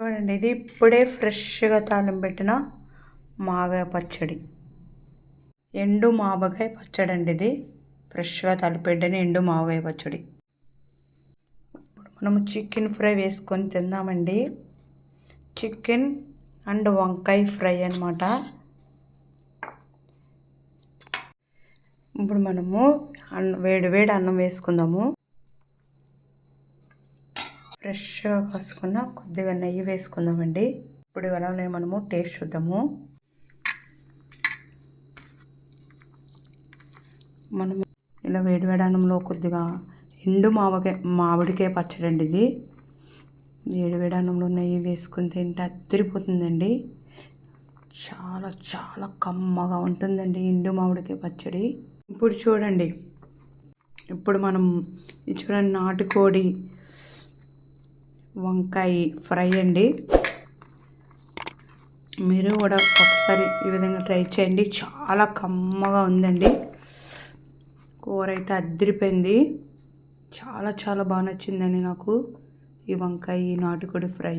చూడండి ఇది ఇప్పుడే ఫ్రెష్గా తాలింపు పెట్టిన మాగాయ పచ్చడి. ఎండు మావకాయ పచ్చడి అండి ఇది. ఫ్రెష్గా తలిపెట్టిన ఎండు మావకాయ పచ్చడి. ఇప్పుడు మనము చికెన్ ఫ్రై వేసుకొని తిందామండి. చికెన్ అండ్ వంకాయ ఫ్రై అనమాట ఇప్పుడు మనము అన్న వేడి వేడి అన్నం వేసుకుందాము. ఫ్రెష్గా కాసుకున్న కొద్దిగా నెయ్యి వేసుకుందామండి. ఇప్పుడు అలానే మనము టేస్ట్ చూద్దాము. మనము ఇలా వేడి కొద్దిగా ఎండు మావకే మామిడికాయ పచ్చడి అండి ఇది. వేడి వేడి నెయ్యి వేసుకుని తింటే అద్దరిపోతుందండి. చాలా చాలా కమ్మగా ఉంటుందండి ఎండు మామిడికే పచ్చడి. ఇప్పుడు చూడండి. ఇప్పుడు మనం చూడండి నాటుకోడి వంకాయ ఫ్రై అండి. మీరు కూడా ఒకసారి ఈ విధంగా ట్రై చేయండి. చాలా కమ్మగా ఉందండి. కూర అయితే అద్దరిపోయింది చాలా చాలా బాగా నచ్చిందండి నాకు ఈ వంకాయ నాటుకోడి ఫ్రై.